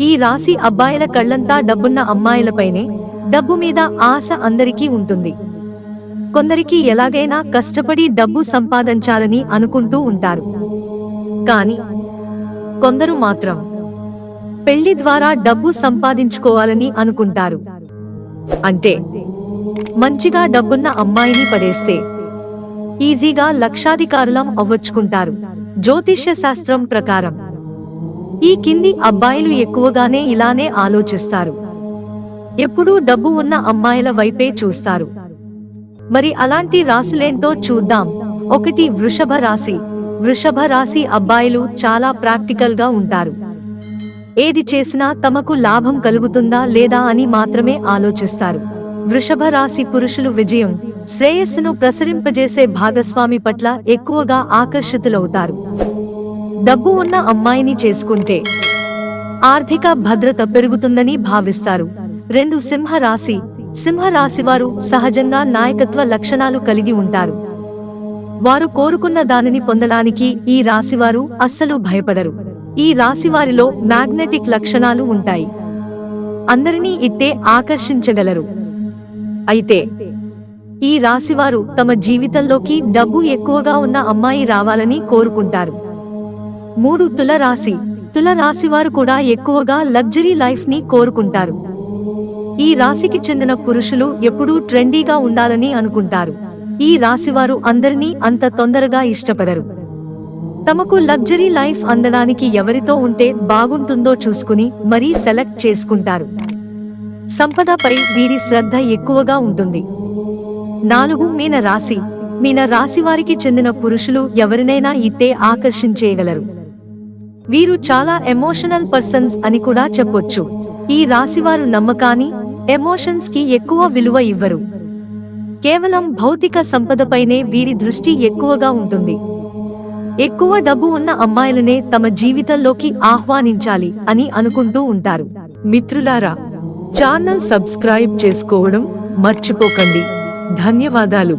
ఈ రాశి అబ్బాయిల కళ్ళంతా డబ్బున్న అమ్మాయిలపైనే డబ్బు మీద ఆశ అందరికీ ఉంటుంది. కొందరికి ఎలాగైనా కష్టపడి డబ్బు సంపాదించాలని అనుకుంటూ ఉంటారు. కాని కొందరు మాత్రం పెళ్ళి ద్వారా డబ్బు సంపాదించుకోవాలని అనుకుంటారు. అంటే మంచిగా డబ్బున్న అమ్మాయిని పడేస్తే ఈజీగా లక్షాధికారులం అవ్వచ్చుకుంటారు. జ్యోతిష్య శాస్త్రం ప్రకారం. ఈ కింది అబ్బాయిలు ఎక్కువగానే ఇలానే ఆలోచిస్తారు. ఎప్పుడూ డబ్బు ఉన్న అమ్మాయిల వైపే చూస్తారు. మరి అలాంటి రాసులేంటో చూద్దాం. ఒకటి వృషభ రాశి. వృషభ రాశి అబ్బాయిలు చాలా ప్రాక్టికల్గా ఉంటారు. ఏది చేసినా తమకు లాభం కలుగుతుందా లేదా అని మాత్రమే ఆలోచిస్తారు. వృషభ రాశి పురుషులు విజయం. శ్రేయస్సును ప్రసరింపజేసే భాగస్వామి పట్ల ఎక్కువగా ఆకర్షితులవుతారు. డబ్బు ఉన్న అమ్మాయిని చేసుకుంటే ఆర్థిక భద్రత పెరుగుతుందని భావిస్తారు. రెండు సింహ రాశి సింహ రాశి వారు సహజంగా నాయకత్వ లక్షణాలు కలిగి ఉంటారు. వారు కోరుకున్న దానిని పొందడానికి ఈ రాశివారు అస్సలు భయపడరు. ఈ రాశివారిలో మ్యాగ్నెటిక్ లక్షణాలు ఉంటాయి. అందరినీ ఇట్టే ఆకర్షించగలరు. అయితే ఈ రాశివారు తమ జీవితంలోకి డబ్బు ఎక్కువగా ఉన్న అమ్మాయి రావాలని కోరుకుంటారు. మూడు తులరాశి. తులరాశి వారు కూడా ఎక్కువగా లగ్జరీ లైఫ్ని కోరుకుంటారు. ఈ రాశికి చెందిన పురుషులు ఎప్పుడూ ట్రెండీగా ఉండాలని అనుకుంటారు. ఈ రాశివారు అందరినీ అంత తొందరగా ఇష్టపడరు. తమకు లగ్జరీ లైఫ్ అందడానికి ఎవరితో ఉంటే బాగుంటుందో చూసుకుని మరీ సెలెక్ట్ చేసుకుంటారు. సంపదపై వీరి శ్రద్ధ ఎక్కువగా ఉంటుంది. నాలుగు మీన రాశి మీన రాశి వారికి చెందిన పురుషులు ఎవరినైనా ఇట్టే ఆకర్షించేయగలరు. వీరు చాలా ఎమోషనల్ పర్సన్స్ అని కూడా చెప్పొచ్చు. ఈ రాశివారు నమ్మకాన్ని ఎమోషన్స్కి ఎక్కువ విలువ ఇవ్వరు. కేవలం భౌతిక సంపదపైనే వీరి దృష్టి ఎక్కువగా ఉంటుంది. ఎక్కువ డబ్బు ఉన్న అమ్మాయిలనే తమ జీవితంలోకి ఆహ్వానించాలి అని అనుకుంటూ ఉంటారు. మిత్రులారా ఛానల్ సబ్స్క్రైబ్ చేసుకోవడం మర్చిపోకండి. ధన్యవాదాలు.